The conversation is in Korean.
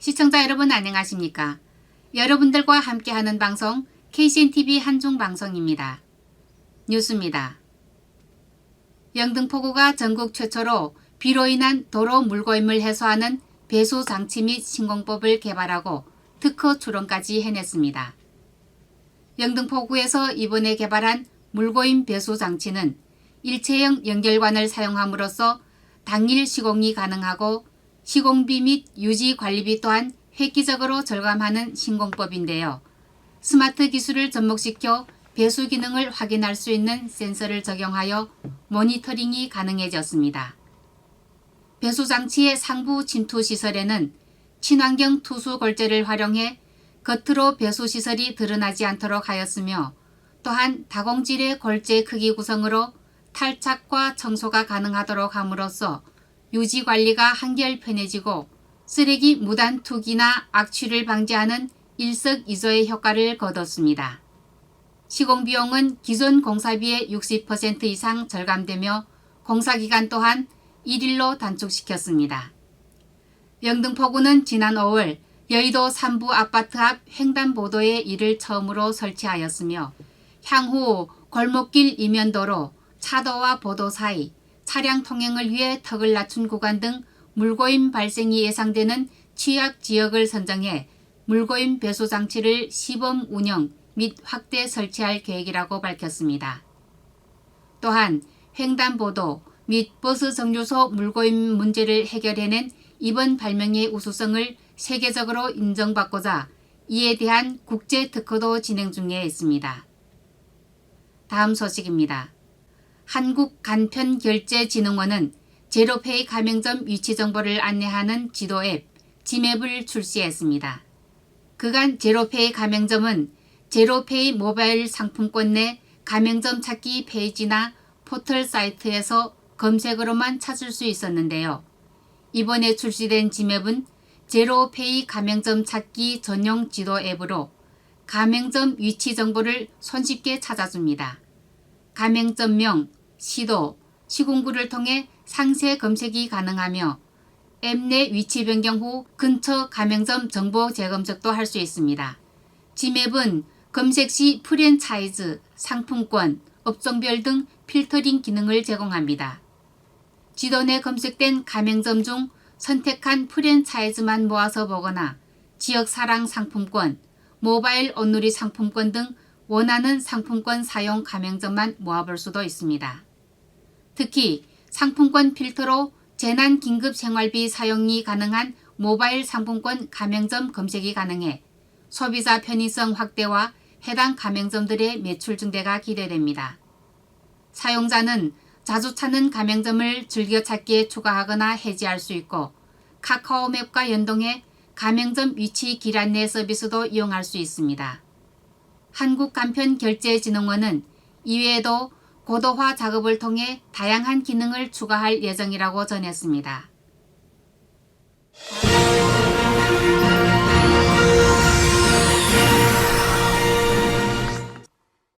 시청자 여러분 안녕하십니까? 여러분들과 함께하는 방송 KCNTV 한중 방송입니다. 뉴스입니다. 영등포구가 전국 최초로 비로 인한 도로 물고임을 해소하는 배수 장치 및 신공법을 개발하고 특허 출원까지 해냈습니다. 영등포구에서 이번에 개발한 물고임 배수 장치는 일체형 연결관을 사용함으로써 당일 시공이 가능하고 시공비 및 유지 관리비 또한 획기적으로 절감하는 신공법인데요. 스마트 기술을 접목시켜 배수 기능을 확인할 수 있는 센서를 적용하여 모니터링이 가능해졌습니다. 배수 장치의 상부 침투 시설에는 친환경 투수 골재를 활용해 겉으로 배수 시설이 드러나지 않도록 하였으며 또한 다공질의 골재 크기 구성으로 탈착과 청소가 가능하도록 함으로써 유지 관리가 한결 편해지고 쓰레기 무단 투기나 악취를 방지하는 일석이조의 효과를 거뒀습니다. 시공 비용은 기존 공사비의 60% 이상 절감되며 공사 기간 또한 1일로 단축시켰습니다. 영등포구는 지난 5월 여의도 삼부 아파트 앞 횡단보도에 이를 처음으로 설치하였으며 향후 골목길 이면도로 차도와 보도 사이 차량 통행을 위해 턱을 낮춘 구간 등 물고임 발생이 예상되는 취약 지역을 선정해 물고임 배수 장치를 시범 운영 및 확대 설치할 계획이라고 밝혔습니다. 또한 횡단보도 및 버스 정류소 물고임 문제를 해결해낸 이번 발명의 우수성을 세계적으로 인정받고자 이에 대한 국제 특허도 진행 중에 있습니다. 다음 소식입니다. 한국간편결제진흥원은 제로페이 가맹점 위치 정보를 안내하는 지도 앱 지맵을 출시했습니다. 그간 제로페이 가맹점은 제로페이 모바일 상품권 내 가맹점 찾기 페이지나 포털 사이트에서 검색으로만 찾을 수 있었는데요. 이번에 출시된 지맵은 제로페이 가맹점 찾기 전용 지도 앱으로 가맹점 위치 정보를 손쉽게 찾아줍니다. 가맹점명, 시도, 시공구를 통해 상세 검색이 가능하며 앱내 위치 변경 후 근처 가맹점 정보 재검색도 할 수 있습니다. 지맵은 검색 시 프랜차이즈, 상품권, 업종별 등 필터링 기능을 제공합니다. 지도 내 검색된 가맹점 중 선택한 프랜차이즈만 모아서 보거나 지역 사랑 상품권, 모바일 온누리 상품권 등 원하는 상품권 사용 가맹점만 모아볼 수도 있습니다. 특히 상품권 필터로 재난 긴급 생활비 사용이 가능한 모바일 상품권 가맹점 검색이 가능해 소비자 편의성 확대와 해당 가맹점들의 매출 증대가 기대됩니다. 사용자는 자주 찾는 가맹점을 즐겨 찾기에 추가하거나 해지할 수 있고 카카오맵과 연동해 가맹점 위치 길 안내 서비스도 이용할 수 있습니다. 한국간편결제진흥원은 이외에도 고도화 작업을 통해 다양한 기능을 추가할 예정이라고 전했습니다.